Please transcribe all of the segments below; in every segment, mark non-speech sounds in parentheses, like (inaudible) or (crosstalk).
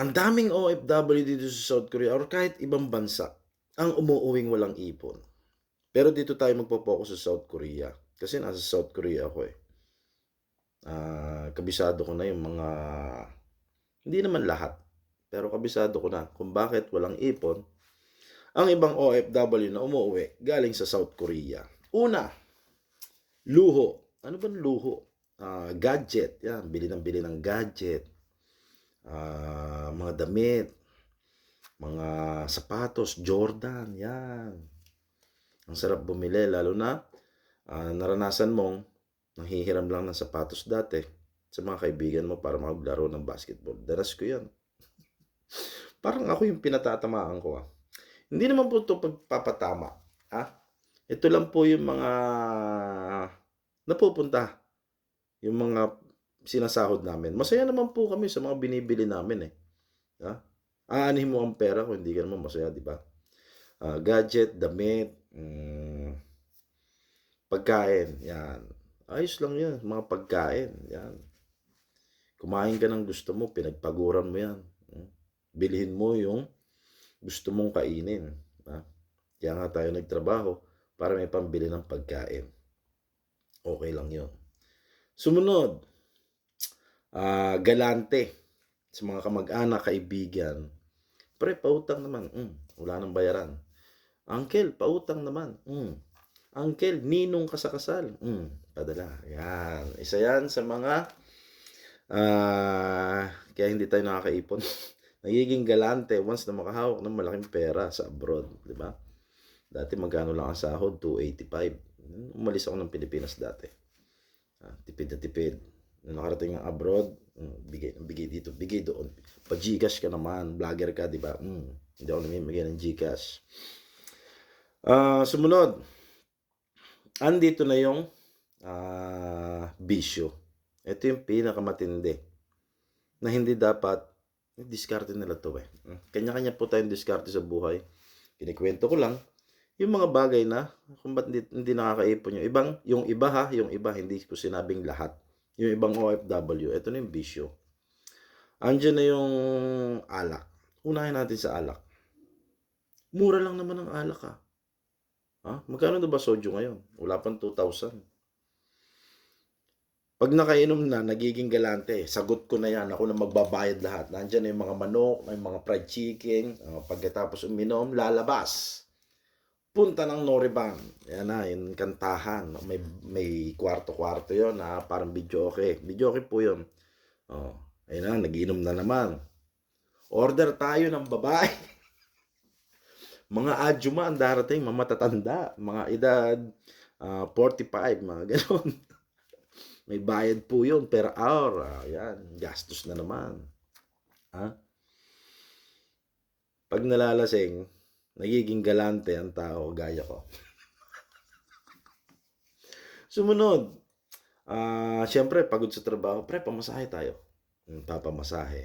ang daming OFW dito sa South Korea or kahit ibang bansa ang umuuwing walang ipon. Pero dito tayo magpo-focus sa South Korea. Kasi nasa South Korea ako eh. Ah, kabisado ko na yung mga hindi naman lahat. Pero kabisado ko na kung bakit walang ipon ang ibang OFW na umuwi galing sa South Korea. Una, luho. Ano ba luho? Ah, gadget. Yan, bili ng bili ng gadget. Ah, mga damit. Mga sapatos, Jordan. Yan. Ang sarap bumili, lalo na ah, naranasan mong nanghihiram lang ng sapatos dati sa mga kaibigan mo para maglaro ng basketball. Daras ko yan. (laughs) Parang ako yung pinatatamaan ko ah. Hindi naman po ito pagpapatama. Ha? Ito lang po yung mga napupunta. Yung mga sinasahod namin. Masaya naman po kami sa mga binibili namin eh. Ha? Aanhin mo ang pera kung hindi ka naman masaya, di ba? Ah, gadget, damit, mm, pagkain, yan. Ayos lang yan, mga pagkain, yan. Kumain ka ng gusto mo, pinagpaguran mo yan. Mm. Bilhin mo yung gusto mong kainin. Ha? Kaya nga tayo nagtrabaho para may pambili ng pagkain. Okay lang yun. Sumunod, ah galante sa mga kamag-anak, kaibigan. Pre, pautang naman. Mm, wala nang bayaran. Uncle, pautang naman. Mm. Uncle, ninong kasakasal. Mm, padala. Yan. Isa yan sa mga ah kaya hindi tayo nakakaipon. (laughs) Nagiging galante once na makahawak ng malaking pera sa abroad, di ba? Dati magkano lang ang sahod? 285. Umalis ako ng Pilipinas dati. Ah, tipid na tipid. Nung nakarating ng abroad, mm, bigay, bigay dito, bigay doon. Pa Gcash ka naman, vlogger ka, di ba? Mm, hindi ako namimigay ng Gcash. Ah, sumunod. Andito na yung ah, bisyo. Ito yung pinakamatindi na hindi dapat diskarte nila to eh. Mm. Kanya-kanya po tayong diskarte sa buhay. Kinikwento ko lang yung mga bagay na kung ba't hindi, hindi nakakaipon yung ibang, yung iba ha, yung iba, hindi ko sinabing lahat. Yung ibang OFW, ito na yung bisyo. Andiyan na yung alak. Unahin natin sa alak. Mura lang naman ang alak ha. Ha? Magkano na ba soju ngayon? Wala pang 2,000. Pag nakainom na, nagiging galante. Sagot ko na yan. Ako na magbabayad lahat. Nandiyan na yung mga manok, may mga fried chicken. Uh, pagkatapos uminom, lalabas. Punta ng Noriban. Yan na, yung kantahan. May, may kwarto-kwarto yon na parang video okay. Video okay po yun. Oh, ayun na, nagiinom na naman. Order tayo ng babae. (laughs) mga adyuma ang darating, mga matatanda, mga edad ah, 45, mga ganon. (laughs) May bayad po yun per hour. Ah, yan, gastos na naman. Ha? Pag nalalasing, nagiging galante ang tao, gaya ko. Sumunod, ah, syempre, pagod sa trabaho, pre, pamasahe tayo. Hmm, Papamasahe.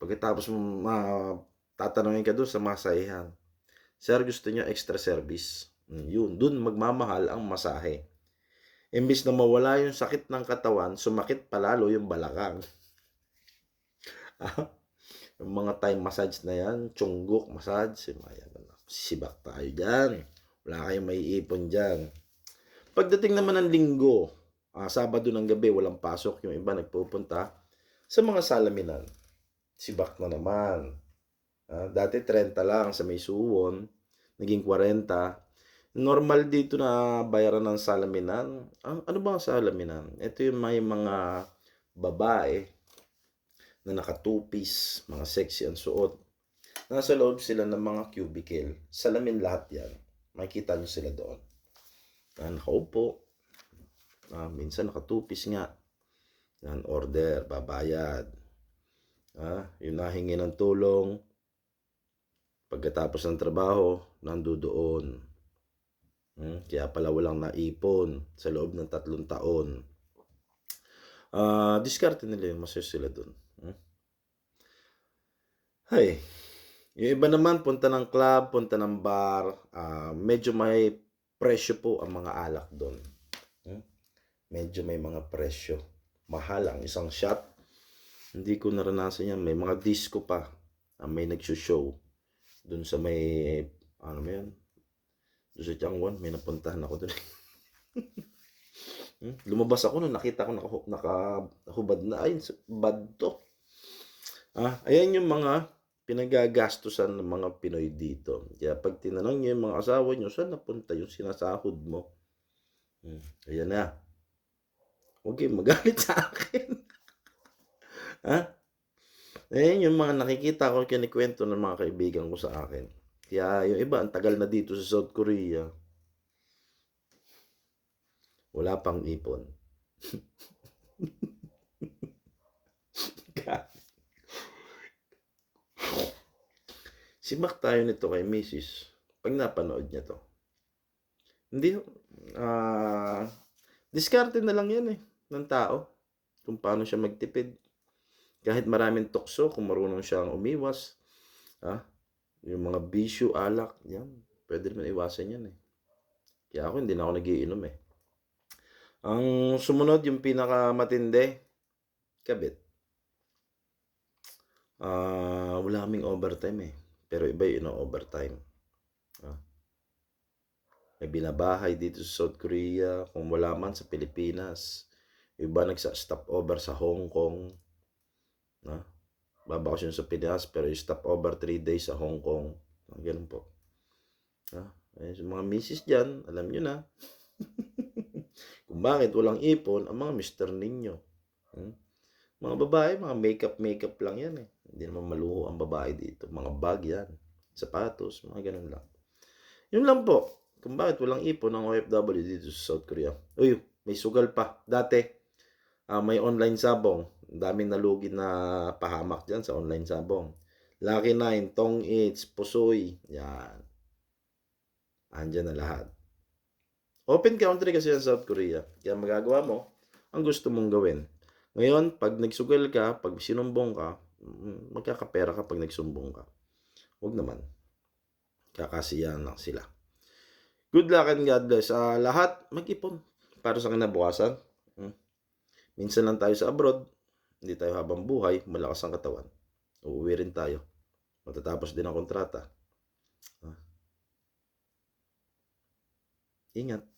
Pagkatapos ma- tatanungin ka doon sa masahihan. Sir, gusto niyo extra service? Mm, Yun, doon magmamahal ang masahe. Imbis na mawala yung sakit ng katawan, sumakit palalo yung balakang. (laughs) Ah, yung mga Thai massage na yan, chunggok massage, yan, sibak tayo dyan. Wala kayong may ipon dyan. Pagdating naman ng linggo, ah, Sabado ng gabi, walang pasok, yung iba nagpupunta sa mga salaminan. Sibak na naman. Ah, dati 30 lang sa may suwon, naging 40. Normal dito na bayaran ng salaminan. Ang, ano ba ang salaminan? Ito yung may mga babae na nakatupis, mga sexy ang suot. Nasa loob sila ng mga cubicle. Salamin lahat yan. Makikita nyo sila doon. Ah, nakaupo. Ah, minsan nakatupis nga. Yan, order, babayad. Ah, yung nahingi ng tulong, pagkatapos ng trabaho, nandoon. Hmm, kaya pala walang naipon sa loob ng tatlong taon. Ah, diskarte nila yung masaya sila doon. Hmm? Hay, yung iba naman punta ng club, punta ng bar, ah, medyo may presyo po ang mga alak doon. Hmm? Medyo may mga presyo. Mahal ang isang shot Hindi ko naranasan yan. May mga disco pa. Ah, may nagsushow. Doon sa may, ano mo yan? Doon sa Changwon, may napuntahan ako doon. (laughs) Hmm? Lumabas ako nung nakita ko naka, nakahubad na. Ay, bad to. Ah, ayan yung mga pinagagastusan ng mga Pinoy dito. Kaya pag tinanong niyo yung mga asawa niyo, saan napunta yung sinasahod mo? Hmm, ayan na. Huwag kayong magalit (laughs) sa akin. ha? Ayan yung mga nakikita ko kinikwento ng mga kaibigan ko sa akin. Kaya yung iba, ang tagal na dito sa South Korea. Wala pang ipon. (laughs) Sibak tayo nito kay Mrs. Pag napanood niya to. Hindi, ah, diskarte na lang yan eh, ng tao. Kung paano siya magtipid. Kahit maraming tukso, kung marunong siyang umiwas. Ah, yung mga bisyo, alak, yan. Pwede naman iwasan yan eh. Kaya ako hindi na ako nagiinom eh. Ang sumunod, yung pinakamatindi, kabit. Ah, wala kaming overtime eh. Pero iba yung overtime. Ah. May binabahay dito sa South Korea, kung wala man sa Pilipinas. Iba nagsa-stop over sa Hong Kong. Na? Babakasyon sa Pinas, pero yung stop over 3 days sa Hong Kong. Ah, Ganun po. Ah, eh, mga misis dyan, alam nyo na. (laughs) kung bakit walang ipon ang mga mister ninyo. Hmm? Mga babae, mga makeup-makeup lang yan eh. Hindi naman maluho ang babae dito. Mga bag yan. Sapatos, mga ganun lang. Yun lang po. Kung bakit walang ipon ang OFW dito sa South Korea. Uy, may sugal pa. Dati, ah, may online sabong. Daming nalugi na pahamak dyan sa online sabong. Lucky 9, Tong 8, Pusoy. Yan. Andyan na lahat. Open country kasi ang South Korea. Kaya magagawa mo ang gusto mong gawin. Ngayon, pag nagsugal ka, pag sinumbong ka, mm, magkakapera ka pag nagsumbong ka. Huwag naman. Kakasiyahan lang sila. Good luck and God bless. Sa lahat, mag-ipon para sa kinabukasan. Hmm. Minsan lang tayo sa abroad. Hindi tayo habang buhay. Malakas ang katawan. Uuwi rin tayo. Matatapos din ang kontrata. Ah. Ingat.